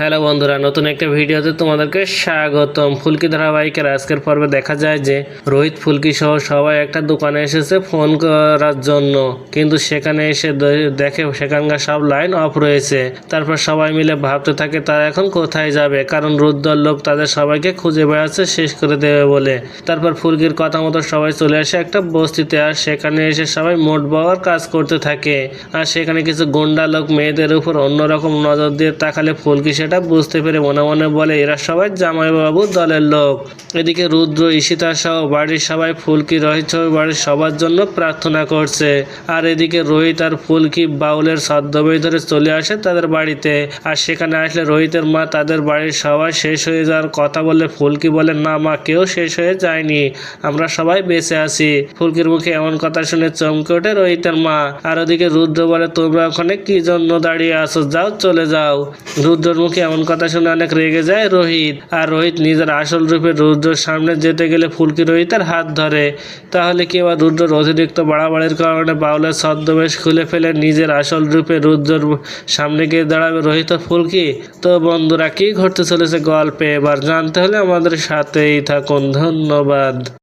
Hello বন্ধুরা, নতুন একটা ভিডিওতে তোমাদেরকে স্বাগতম। ফুলকি ধারাবাহিকের আজকের পর্বে দেখা যায় যে রোহিত ফুলকি সহ সবাই একটা দোকানে এসেছে ফোন করার জন্য। কিন্তু সেখানে এসে দেখে সেখানকার সব লাইন অফ রয়েছে। তারপর সবাই মিলে ভাবতে থাকে, তারা এখন কোথায় যাবে? কারণ রুদ্দর লোক তাদের সবাইকে খুঁজে বেড়াচ্ছে শেষ করে দেবে বলে। তারপর ফুলকির কথা মতো সবাই চলে আসে একটা বস্তিতে, আর সেখানে এসে সবাই মোট বাবার কাজ করতে থাকে। আর সেখানে কিছু গুন্ডা লোক মেয়েদের উপর অন্যরকম নজর দিয়ে তাকালে ফুলকি সেটা বুঝতে পেরে মনে মনে বলে, এরা সবাই জামাইবাবু দলের লোক। এদিকে রুদ্র, ঈশিতা সহ বাড়ির সবাই ফুলকি রোহিত বাড়ির সবার জন্য প্রার্থনা করছে। আর এদিকে রোহিত আর ফুলকি বাউলের ছদ্মবেশ ধরে চলে আসে তাদের বাড়িতে। আর সেখানে আসলে রোহিতের মা তাদের বাড়ির সবাই শেষ হয়ে যাওয়ার কথা বলে ফুলকি বলে, না মা, কেউ শেষ হয়ে যায়নি। আমরা সবাই বেঁচে আছি। ফুলকির মুখে এমন কথা শুনে চমকে ওঠে রোহিতের মা। আর ওদিকে রুদ্র বলে, তোমরা ওখানে কি জন্য দাঁড়িয়ে আছো? যাও, চলে যাও। রুদ্রর মুখে এমন কথা শুনে অনেক রেগে যায় রোহিত। আর রোহিত নিজের আসল রূপে রুদ্রর সামনে যেতে গেলে ফুলকি রোহিতের হাত ধরে। তাহলে কি আবার রুদ্রর অতিরিক্ত বাড়াবাড়ির কারণে বাউলের ছদ্মবেশ খুলে ফেলে নিজের আসল রূপে রুদ্রর সামনে গিয়ে দাঁড়াবে রোহিত ফুলকি? তো বন্ধুরা, কি ঘটতে চলেছে গল্পে? এবার জানতে হলে আমাদের সাথেই থাকুন। ধন্যবাদ।